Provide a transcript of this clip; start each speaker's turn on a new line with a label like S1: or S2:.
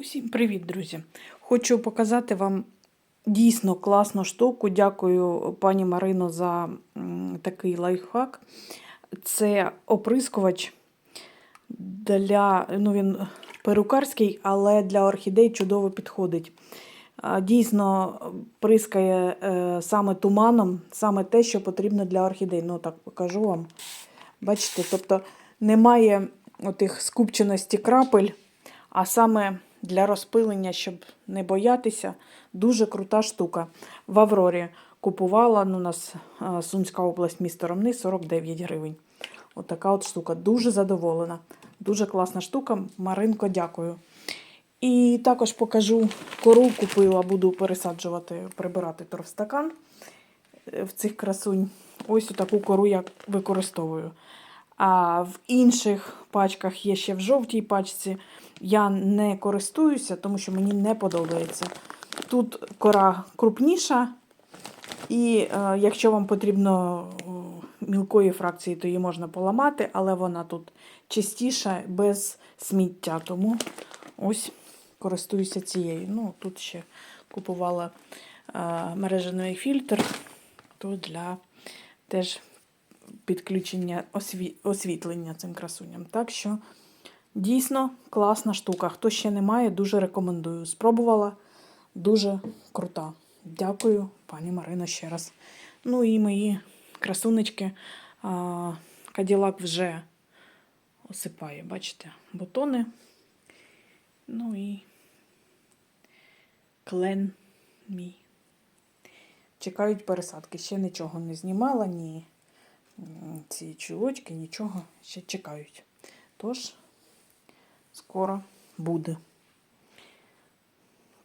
S1: Усім привіт, друзі! Хочу показати вам дійсно класну штуку. Дякую пані Марино за такий лайфхак. Це оприскувач для, ну він перукарський, але для орхідей чудово підходить. Дійсно прискає е, саме туманом, саме те, що потрібно для орхідей. Ну так покажу вам. Бачите, тобто немає отих скупченості крапель, а саме для розпилення, щоб не боятися, дуже крута штука. В Аврорі купувала, ну, у нас Сумська область, місто Ромни, 49 гривень. Отака от штука. Дуже задоволена. Дуже класна штука. Маринко, дякую. І також покажу кору купила, буду пересаджувати, прибирати торфстакан е, в цих красунь. Ось таку кору я використовую. А в інших пачках є ще в жовтій пачці. Я не користуюся, тому що мені не подобається. Тут кора крупніша, і е, якщо вам потрібно о, мілкої фракції, то її можна поламати, але вона тут чистіша, без сміття. Тому ось користуюся цією. Ну, тут ще купувала е, мережений фільтр, то для теж підключення осві... освітлення цим красуням. Так що дійсно класна штука. Хто ще не має, дуже рекомендую. Спробувала дуже крута. Дякую, пані Марина, ще раз. Ну і мої красунечки. Каділак вже осипає, бачите, бутони. Ну і клен мій. Чекають пересадки. Ще нічого не знімала, ні ці чулочки, нічого ще чекають. Тож, скоро буде.